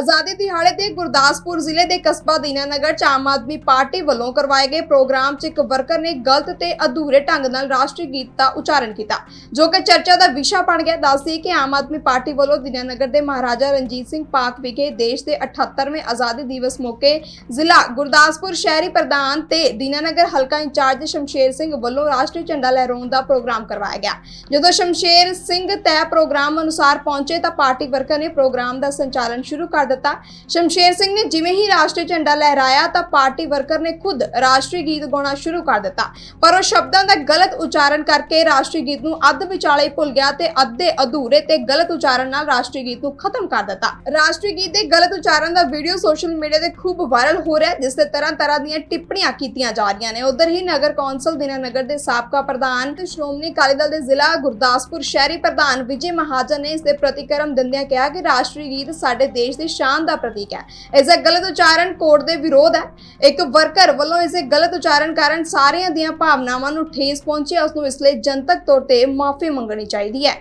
ਆਜ਼ਾਦੀ ਦਿਹਾੜੇ ਤੇ ਗੁਰਦਾਸਪੁਰ ਜ਼ਿਲ੍ਹੇ ਦੇ ਕਸਬਾ ਦੀਨਾਨਗਰ ਚ ਆਮ ਆਦਮੀ ਪਾਰਟੀ ਵੱਲੋਂ ਕਰਵਾਏ ਗਏ ਪ੍ਰੋਗਰਾਮ 'ਚ ਇੱਕ ਵਰਕਰ ਨੇ ਗਲਤ ਤੇ ਅਧੂਰੇ ਢੰਗ ਨਾਲ ਰਾਸ਼ਟਰੀ ਗੀਤ ਦਾ ਉਚਾਰਨ ਕੀਤਾ, ਜੋ ਕਿ ਚਰਚਾ ਦਾ ਵਿਸ਼ਾ ਬਣ ਗਿਆ। ਦੱਸਦੀ ਕਿ ਆਮ ਆਦਮੀ ਪਾਰਟੀ ਵੱਲੋਂ ਦੀਨਾਨਗਰ ਦੇ ਮਹਾਰਾਜਾ ਰਣਜੀਤ ਸਿੰਘ ਪਾਰਕ ਵਿਖੇ ਦੇਸ਼ ਦੇ 78ਵੇਂ ਆਜ਼ਾਦੀ ਦਿਵਸ ਮੌਕੇ ਜ਼ਿਲ੍ਹਾ ਗੁਰਦਾਸਪੁਰ ਸ਼ਹਿਰੀ ਪ੍ਰਧਾਨ ਤੇ ਦੀਨਾਨਗਰ ਹਲਕਾ ਇੰਚਾਰਜ ਸ਼ਮਸ਼ੇਰ ਸਿੰਘ ਵੱਲੋਂ ਰਾਸ਼ਟਰੀ ਝੰਡਾ ਲਹਿਰਾਉਣ ਦਾ ਪ੍ਰੋਗਰਾਮ ਕਰਵਾਇਆ ਗਿਆ। ਜਦੋਂ ਸ਼ਮਸ਼ੇਰ ਸਿੰਘ ਤੈਅ ਪ੍ਰੋਗਰਾਮ ਅਨੁਸਾਰ ਪਹੁੰਚੇ ਤਾਂ ਪਾਰਟੀ ਵਰਕਰ ਨੇ ਪ੍ਰੋਗਰਾਮ ਦਾ ਸੰਚਾਲਨ ਸ਼ੁਰੂ ਕਰ ਦਿੱਤਾ। ਸ਼ਮਸ਼ੇਰ ਸਿੰਘ ਨੇ ਜਿਵੇਂ ਹੀ ਰਾਸ਼ਟਰੀ ਝੰਡਾ ਲਹਿਰਾਇਆ ਤਾਂ ਪਾਰਟੀ ਵਰਕਰ ਨੇ ਖੁਦ ਰਾਸ਼ਟਰੀ ਗੀਤ ਗਾਉਣਾ ਸ਼ੁਰੂ ਕਰ ਦਿੱਤਾ। ਪਰ ਉਹ ਸ਼ਬਦਾਂ ਦਾ ਗਲਤ ਉਚਾਰਨ ਕਰਕੇ ਰਾਸ਼ਟਰੀ ਗੀਤ ਨੂੰ ਅੱਧ ਵਿਚਾਲੇ ਭੁੱਲ ਗਿਆ ਤੇ ਅੱਧੇ ਅਧੂਰੇ ਤੇ ਗਲਤ ਉਚਾਰਨ ਨਾਲ ਰਾਸ਼ਟਰੀ ਗੀਤ ਨੂੰ ਖਤਮ ਕਰ ਦਿੱਤਾ। ਰਾਸ਼ਟਰੀ ਗੀਤ ਦੇ ਗਲਤ ਉਚਾਰਨ ਦਾ ਵੀਡੀਓ ਸੋਸ਼ਲ ਮੀਡੀਆ ਤੇ ਖੂਬ ਵਾਇਰਲ ਹੋ ਰਿਹਾ ਜਿਸ ਤੇ ਤਰ੍ਹਾਂ ਤਰ੍ਹਾਂ ਦੀਆਂ ਟਿੱਪਣੀਆਂ ਕੀਤੀਆਂ ਜਾ ਰਹੀਆਂ ਨੇ। ਉਧਰ ਹੀ ਨਗਰ ਕੌਂਸਲ ਦਿਨਾਨਗਰ ਦੇ ਸਾਬਕਾ ਪ੍ਰਧਾਨ ਤੇ ਸ਼੍ਰੋਮਣੀ ਅਕਾਲੀ ਦਲ ਦੇ ਜ਼ਿਲ੍ਹਾ ਗੁਰਦਾਸਪੁਰ ਸ਼ਹਿਰੀ ਪ੍ਰਧਾਨ ਵਿਜੇ ਮਹਾਜਨ ਨੇ ਇਸ ਦੇ ਪ੍ਰਤੀਕਰਮ ਦਿੰਦਿਆਂ ਕਿਹਾ ਕਿ ਰਾਸ਼ਟਰੀ ਗੀਤ ਸਾਡੇ ਦੇਸ਼ ਦੇ ਸ਼ਾਨ ਦਾ ਪ੍ਰਤੀਕ ਹੈ। ਇਸ ਦਾ ਗਲਤ ਉਚਾਰਨ ਕੋਰਟ ਦੇ ਵਿਰੋਧ ਹੈ। ਇੱਕ ਵਰਕਰ ਵੱਲੋਂ ਇਸ ਦੇ ਗਲਤ ਉਚਾਰਨ ਕਾਰਨ ਸਾਰਿਆਂ ਦੀਆਂ ਭਾਵਨਾਵਾਂ ਨੂੰ ਠੇਸ ਪਹੁੰਚੀ ਉਸ ਨੂੰ ਇਸ ਲਈ ਜਨਤਕ ਤੌਰ ਤੇ ਮਾਫੀ ਮੰਗਣੀ ਚਾਹੀਦੀ ਹੈ।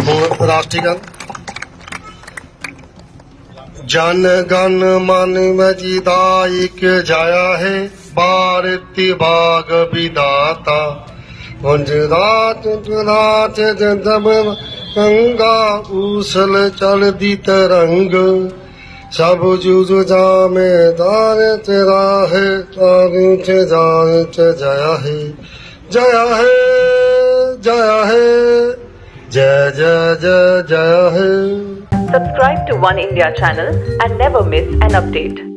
ਹੋਰ ਰਾਸ਼ਟਰੀਗਾਨ ਜਨ ਗਨ ਮਨ ਮਜੀਦਾ, ਇਕ ਜਾਇਆ ਹੈ। ਭਾਰਤੀ ਬਾਗ ਵਿਦਾਤਾ। ਵੰਜ ਰਾਤ ਰਾਤ ਜਦਮ ਗੰਗਾ ਉਸਲ ਚਲਦੀ ਤਰੰਗ ਸਭ ਜੁਜ ਜਾਮੇ ਦਾਰ ਤੇਰਾ ਹੈ ਤਾਰੂ ਚ ਜਾਨ ਚ ਜਾਇਆ ਹੈ ਜਾਇਆ ਹੈ ਜਾਇਆ ਹੈ ਜੈ ਜੈ ਜੈ ਜੈ ਹੈ Subscribe to One India channel and never miss an update.